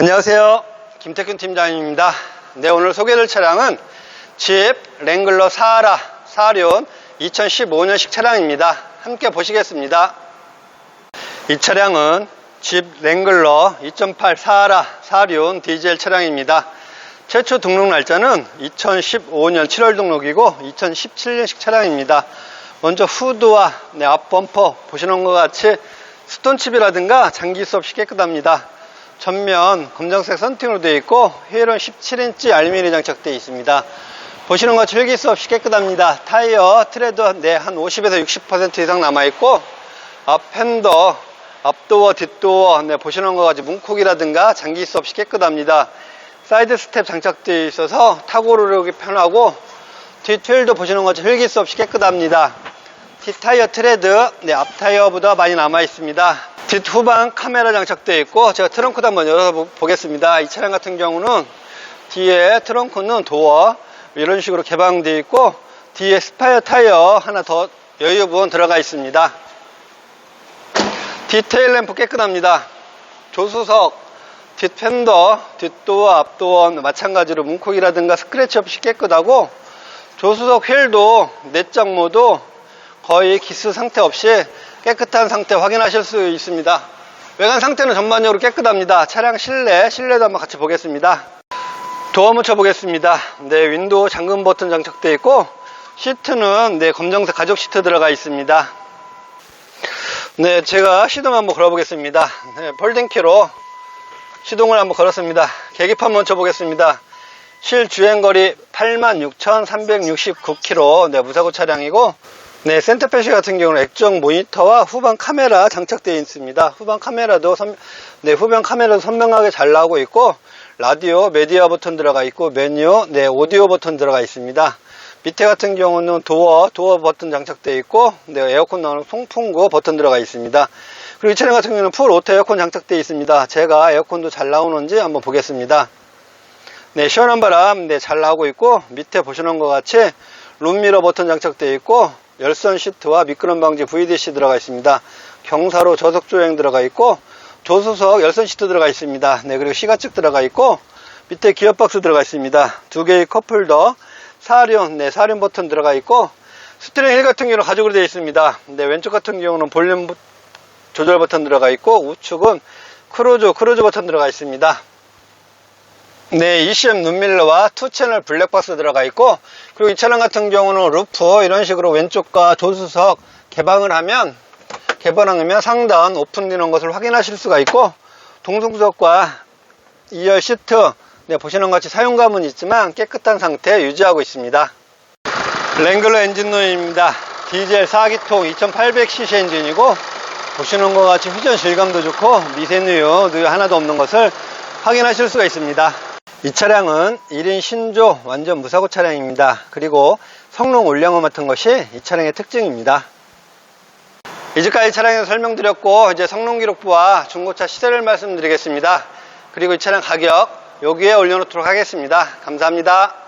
안녕하세요. 김태균 팀장입니다. 네, 오늘 소개될 차량은 집 랭글러 사하라 사륜 2015년식 차량입니다. 함께 보시겠습니다. 이 차량은 집 랭글러 2.8 사하라 사륜 디젤 차량입니다. 최초 등록 날짜는 2015년 7월 등록이고 2017년식 차량입니다. 먼저 후드와 네, 앞 범퍼 보시는 것 같이 스톤칩이라든가 장기 수 없이 깨끗합니다. 전면 검정색 선팅으로 되어 있고 휠은 17인치 알루미늄 장착되어 있습니다. 보시는 것처럼 혈기 수 없이 깨끗합니다. 타이어 트레드 네, 한 50에서 60% 이상 남아있고 앞 팬더, 앞도어, 뒷도어 네, 보시는 것 같이 문콕이라든가 장기 수 없이 깨끗합니다. 사이드 스텝 장착되어 있어서 타고 오르기 편하고 뒷휠도 보시는 것처럼 혈기 수 없이 깨끗합니다. 뒷타이어 트레드 네, 앞타이어보다 많이 남아 있습니다. 뒷 후방 카메라 장착되어 있고 제가 트렁크도 한번 열어보겠습니다. 이 차량 같은 경우는 뒤에 트렁크는 도어 이런 식으로 개방되어 있고 뒤에 스파이어 타이어 하나 더 여유 부분 들어가 있습니다. 디테일 램프 깨끗합니다. 조수석, 뒷팬더, 뒷도어, 앞도어 마찬가지로 문콕이라든가 스크래치 없이 깨끗하고 조수석 휠도 내장 모두 거의 기스 상태 없이 깨끗한 상태 확인하실 수 있습니다. 외관 상태는 전반적으로 깨끗합니다. 차량 실내, 실내도 한번 같이 보겠습니다. 도어 묻혀 보겠습니다. 네, 윈도우 잠금 버튼 장착되어 있고 시트는 네, 검정색 가죽 시트 들어가 있습니다. 네, 제가 시동 한번 걸어보겠습니다. 네, 폴딩키로 시동을 한번 걸었습니다. 계기판 먼저 보겠습니다. 실 주행거리 86,369km 네, 무사고 차량이고 네, 센터페시 같은 경우는 액정 모니터와 후방 카메라 장착되어 있습니다. 후방 카메라도 선, 네, 후방 카메라도 선명하게 잘 나오고 있고 라디오, 메디어 버튼 들어가 있고 메뉴, 네, 오디오 버튼 들어가 있습니다. 밑에 같은 경우는 도어, 도어 버튼 장착되어 있고 네, 에어컨 나오는 송풍구 버튼 들어가 있습니다. 그리고 이 차량 같은 경우는 풀 오토 에어컨 장착되어 있습니다. 제가 에어컨도 잘 나오는지 한번 보겠습니다. 네, 시원한 바람 네, 잘 나오고 있고 밑에 보시는 것 같이 룸미러 버튼 장착되어 있고 열선 시트와 미끄럼 방지 VDC 들어가 있습니다. 경사로 저속 조행 들어가 있고 조수석 열선 시트 들어가 있습니다. 네, 그리고 시가측 들어가 있고 밑에 기어박스 들어가 있습니다. 두 개의 컵홀더, 사륜, 네, 사륜 버튼 들어가 있고 스티링 휠 같은 경우는 가죽으로 되어 있습니다. 네, 왼쪽 같은 경우는 볼륨 조절 버튼 들어가 있고 우측은 크루즈, 크루즈 버튼 들어가 있습니다. 네, ECM 눈밀러와 투 채널 블랙박스 들어가 있고 그리고 이 차량 같은 경우는 루프 이런 식으로 왼쪽과 조수석 개방을 하면 개방하면 상단 오픈되는 것을 확인하실 수가 있고 동승석과 2열 시트 네, 보시는 것 같이 사용감은 있지만 깨끗한 상태 유지하고 있습니다. 랭글러 엔진룸입니다. 디젤 4기통 2800cc 엔진이고 보시는 것 같이 후전 질감도 좋고 미세누유 하나도 없는 것을 확인하실 수가 있습니다. 이 차량은 1인 신조 완전 무사고 차량입니다. 그리고 성능 올량화 맡은 것이 이 차량의 특징입니다. 이제까지 차량에서 설명드렸고 이제 성능 기록부와 중고차 시세를 말씀드리겠습니다. 그리고 이 차량 가격 여기에 올려놓도록 하겠습니다. 감사합니다.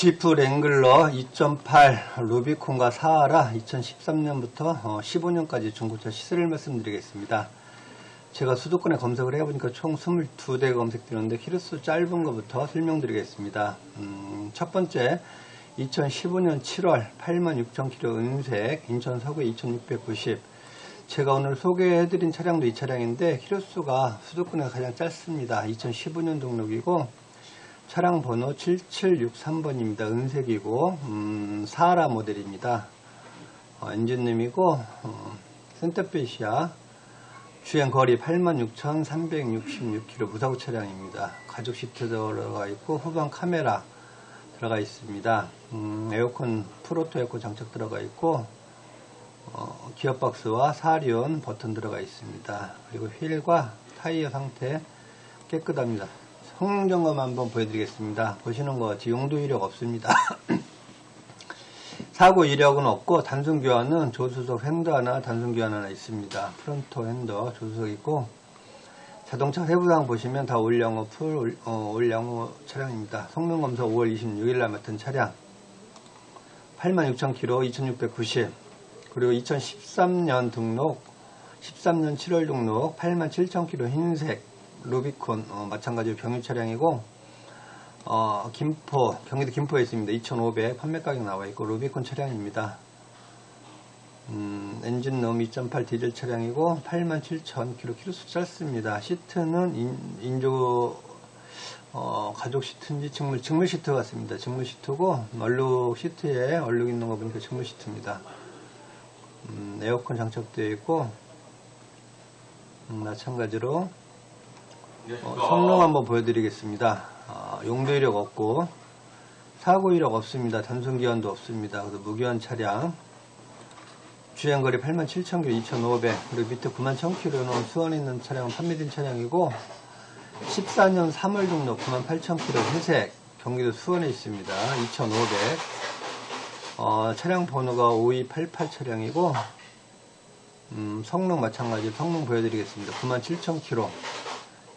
지프 랭글러 2.8 루비콘과 사하라 2013년부터 15년까지 중고차 시세를 말씀드리겠습니다. 제가 수도권에 검색을 해보니까 총 22대 검색되는데 키로수 짧은 것부터 설명드리겠습니다. 음, 첫 번째 2015년 7월 86,000km 은색 인천 서구 2690 제가 오늘 소개해드린 차량도 이 차량인데 키로수가 수도권에서 가장 짧습니다. 2015년 등록이고 차량 번호 7763번입니다. 은색이고 음, 사하라 모델입니다. 어, 엔진룸이고 어, 센터페시아 주행 거리 86,366km 무사고 차량입니다. 가죽 시트 들어가 있고 후방 카메라 들어가 있습니다. 음, 에어컨 프로토 에어컨 장착 들어가 있고 어, 기어박스와 사륜 버튼 들어가 있습니다. 그리고 휠과 타이어 상태 깨끗합니다. 성능 점검 한번 보여드리겠습니다. 보시는 것 같이 용도 이력 없습니다. 사고 이력은 없고 단순 교환은 조수석 핸드 하나, 단순 교환 하나 있습니다. 프론토 핸더 조수석 있고 자동차 세부사항 보시면 다 올영어 풀 올, 어, 올영어 차량입니다. 성능 검사 5월 26일 날 맡은 차량 86,000km 2,690 그리고 2013년 등록 13년 7월 등록 87,000km 흰색 루비콘 어, 마찬가지로 경유 차량이고 어, 김포 경기도 김포에 있습니다. 2,500 판매 가격 나와 있고 루비콘 차량입니다. 음, 엔진룸 2.8 디젤 차량이고 87,000km 키로수 짧습니다. 시트는 인, 조 어, 가죽 시트인지 직물, 직물 시트 같습니다. 직물 시트고 얼룩 시트에 얼룩 있는 거 보니까 직물 시트입니다. 음, 에어컨 장착되어 있고 음, 마찬가지로 어, 성능 한번 보여드리겠습니다. 어, 용도 이력 없고 사고 이력 없습니다. 단순 기한도 없습니다. 그래서 무기한 차량 주행거리 87,000km 2,500 그리고 밑에 91,000km는 수원에 있는 차량은 판매된 차량이고 14년 3월 등록 98,000km 회색 경기도 수원에 있습니다. 2,500 어, 차량 번호가 5288 차량이고 음, 성능 마찬가지 성능 보여드리겠습니다. 97,000km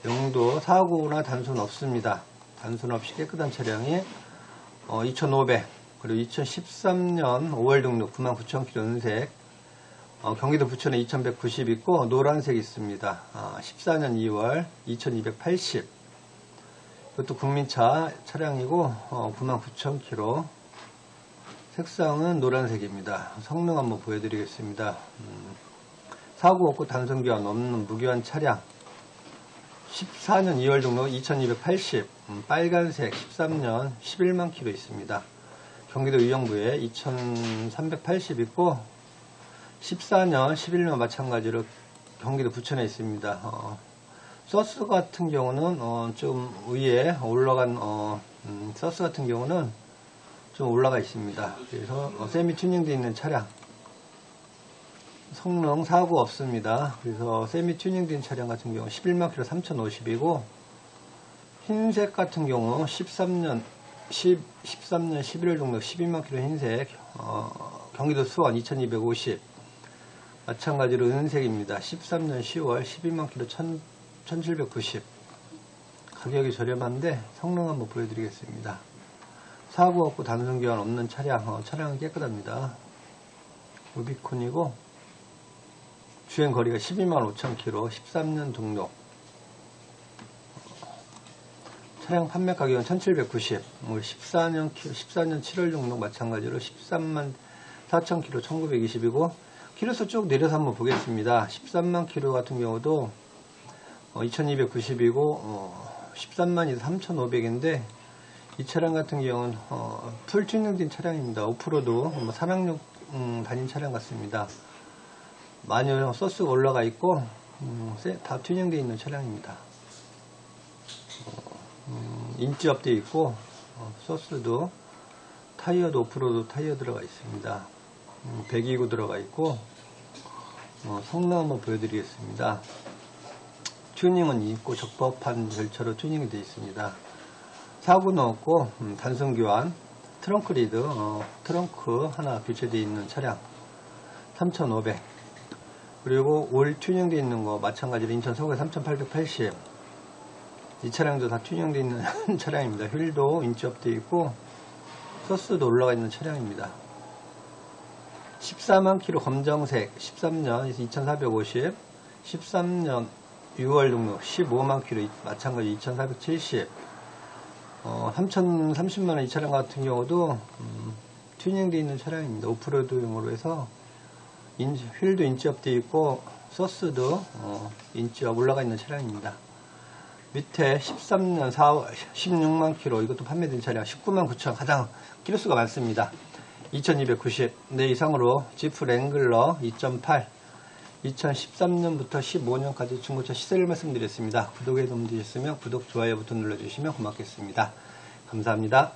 용도 사고나 단순 없습니다. 단순 없이 깨끗한 차량이 어, 2,500 그리고 2013년 5월 등록 99,000km 은색 어, 경기도 부천에 2190 있고 노란색 있습니다. 어, 14년 2월 2280 이것도 국민차 차량이고 어, 99,000km 색상은 노란색입니다. 성능 한번 보여드리겠습니다. 음, 사고 없고 단순 교환 없는 무교환 차량 14년 2월 등록 2280 음, 빨간색 13년 11만 킬로 있습니다. 경기도 의정부에 2380 있고 14년 11년 마찬가지로 경기도 부천에 있습니다. 어, 서스 같은 경우는 어, 좀 위에 올라간 어, 음, 서스 같은 경우는 좀 올라가 있습니다. 그래서 어, 세미 튜닝되어 있는 차량 성능 사고 없습니다. 그래서 세미 튜닝된 차량 같은 경우 11만 킬로 3050이고 흰색 같은 경우 13년 10, 13년 11월 정도 12만 킬로 흰색 어, 경기도 수원 2250 마찬가지로 은색입니다. 13년 10월 12만 킬로 1790 가격이 저렴한데 성능 한번 보여드리겠습니다. 사고 없고 단순 교환 없는 차량 어, 차량은 깨끗합니다. 루비콘이고 주행 거리가 12만 5천 킬로 13년 등록. 차량 판매 가격은 1790 뭐 14년 14년 7월 등록 마찬가지로 13만 4천 킬로 1920이고 키로수 쭉 내려서 한번 보겠습니다. 13만 킬로 같은 경우도 어, 2290이고 어, 13만이 3500인데 이 차량 같은 경우는 어, 풀 튜닝된 차량입니다. 오프로드 뭐 산악용 음, 다닌 차량 같습니다 마뉴얼 소스가 올라가 있고 음, 다 튜닝되어 있는 차량입니다. 어, 음, 인지업 되어 있고 어, 소스도 타이어도 오프로드 타이어 들어가 있습니다. 음, 배기구 들어가 있고 어, 성능 한번 보여드리겠습니다. 튜닝은 있고 적법한 절차로 튜닝이 되어 있습니다. 사고는 없고 음, 단순 교환 트렁크 리드 어, 트렁크 하나 교체되어 있는 차량 3500 그리고 올 튜닝되어 있는 거 마찬가지로 인천 서구에 3880. 이 차량도 다 튜닝되어 있는 차량입니다. 휠도 인치업되어 있고 서스도 올라가 있는 차량입니다. 14만 킬로 검정색 13년 2450 13년 6월 등록 15만 킬로 마찬가지 2470 어, 3030만 원 이 차량 같은 경우도 음, 튜닝되어 있는 차량입니다. 오프로드용으로 해서 인, 휠도 인지업 되어 있고 소스도 어, 인지업 올라가 있는 차량입니다. 밑에 13년 4, 16만 킬로 이것도 판매된 차량 19만 9천 가장 키로수가 많습니다. 2290. 네 이상으로 지프 랭글러 2.8 2013년부터 15년까지 중고차 시세를 말씀드렸습니다. 구독에 도움되셨으면 구독, 좋아요 버튼 눌러주시면 고맙겠습니다. 감사합니다.